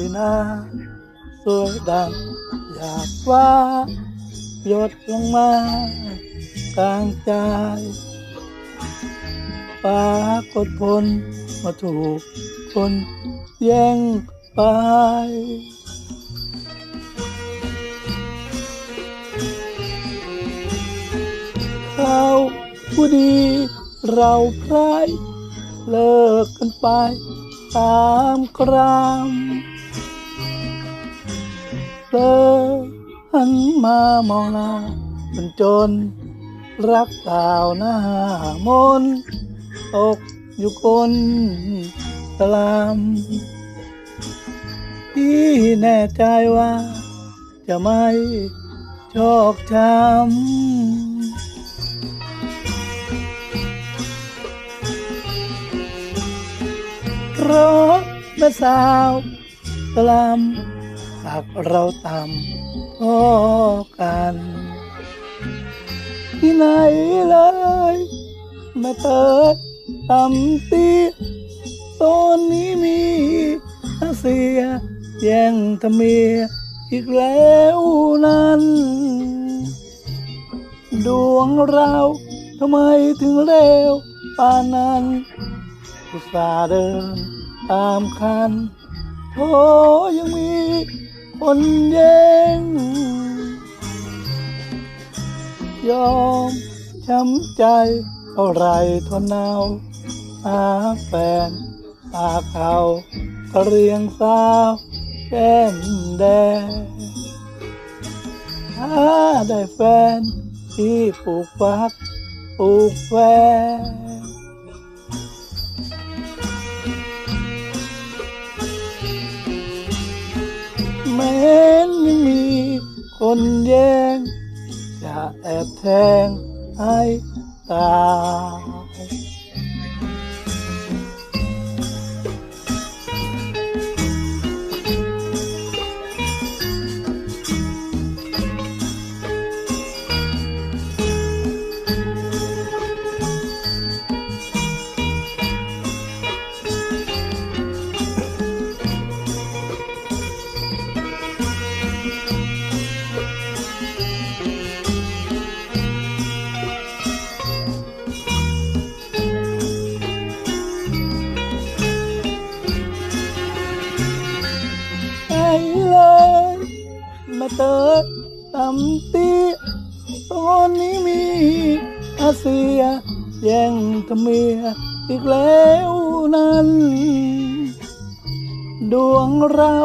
นสู่ศักดินาสวยดังอยากว่าหยดลงมากลางใจปากฏผลมาถูกคนแย่งไปเขาผู้ดีเราใครเลิกกันไปตามคราม เลิกหันมามองหน้ามันจน รักสาวหน้ามนตกอยู่คนสลามที่แน่ใจว่า จะไม่ชอกช้ำเพราะแม่สาวสลาม หากเราต่ำพอกัน ที่ไหนเลยแม่เติดต่ำตีตอนนี้มีอาเซียแย่งทำเมียอีกแล้วนั้น ดวงเราทำไมถึงเลวปานนั้นอุตส่าห์เดินตามคันโธยังมี นแย่งยอมช้ำใจเท่าไรทนเอาหาแฟนตาเขาก็เรียงสาวแก้มแดงถ้าได้แฟนที่ปลูกฟักปลูกแฟน แม้นยังมีคนแย่งจะแอบแทงให้ตา เลยมาเติดตำตีตอนนี้มีอาเซียแย่งทำเมียอีกแล้วนั้น ดวงเรา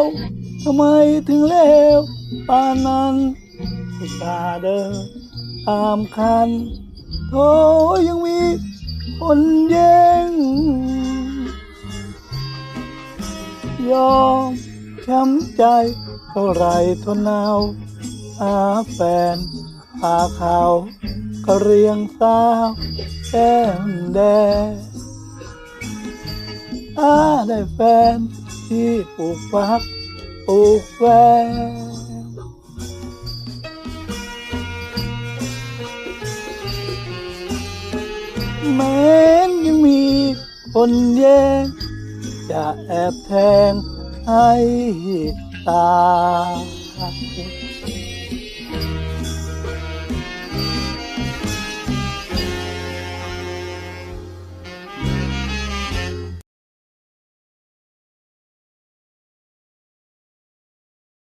ทำไมถึงเลวปานนั้นอุตส่าห์เดินตามคันโธยังมีคนแย่งยอม ช้ำใจ เท่าไรทนเอาหาแฟนพาเขาก็เรียงสาวแก้มแดงถ้าได้แฟน ที่ปลูกฟักปลูกแฟนแม้นยังมีคนแย่งจะแอบแทง ให้ตาย